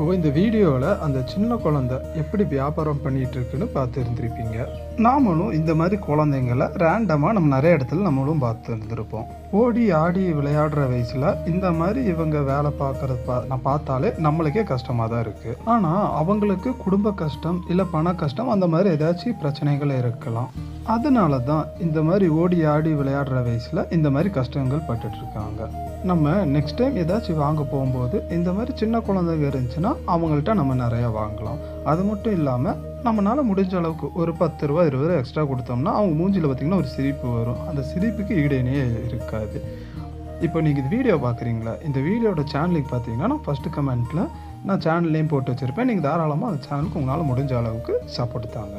இந்த வீடியோவில் அந்த சின்ன குழந்தை எப்படி வியாபாரம் பண்ணிகிட்டு இருக்குன்னு பார்த்து இருந்திருப்பீங்க நாமளும் இந்த மாதிரி குழந்தைங்கள ரேண்டமாக நம்ம நிறைய இடத்துல நம்மளும் பார்த்து இருந்திருப்போம் ஓடி ஆடி விளையாடுற வயசில் இந்த மாதிரி இவங்க வேலை பார்க்குறத பா நான் பார்த்தாலே நம்மளுக்கே கஷ்டமாக தான் இருக்குது ஆனால் அவங்களுக்கு குடும்ப கஷ்டம் இல்லை பண கஷ்டம் அந்த மாதிரி ஏதாச்சும் பிரச்சனைகள் இருக்கலாம். அதனால தான் இந்த மாதிரி ஓடி ஆடி விளையாடுற வயசில் இந்த மாதிரி கஷ்டங்கள் பட்டுட்ருக்காங்க. நம்ம நெக்ஸ்ட் டைம் ஏதாச்சும் வாங்க போகும்போது இந்த மாதிரி சின்ன குழந்தைங்க இருந்துச்சுன்னா அவங்கள்ட்ட நம்ம நிறைய வாங்கலாம். அது மட்டும் இல்லாமல் நம்மளால் முடிஞ்ச அளவுக்கு ஒரு பத்து ரூபா இருபது ரூபா எக்ஸ்ட்ரா கொடுத்தோம்னா அவங்க மூஞ்சியில் பார்த்திங்கன்னா ஒரு சிரிப்பு வரும். அந்த சிரிப்புக்கு ஈடேனே இருக்காது. இப்போ நீங்கள் இந்த வீடியோ பார்க்குறீங்களா இந்த வீடியோட சேனலுக்கு பார்த்தீங்கன்னா நான் ஃபஸ்ட்டு கமெண்ட்டில் நான் சேனல்லையும் போட்டு வச்சுருப்பேன். நீங்கள் தாராளமாக அந்த சேனலுக்கு உங்களால் முடிஞ்ச அளவுக்கு சப்போர்ட் தாங்க.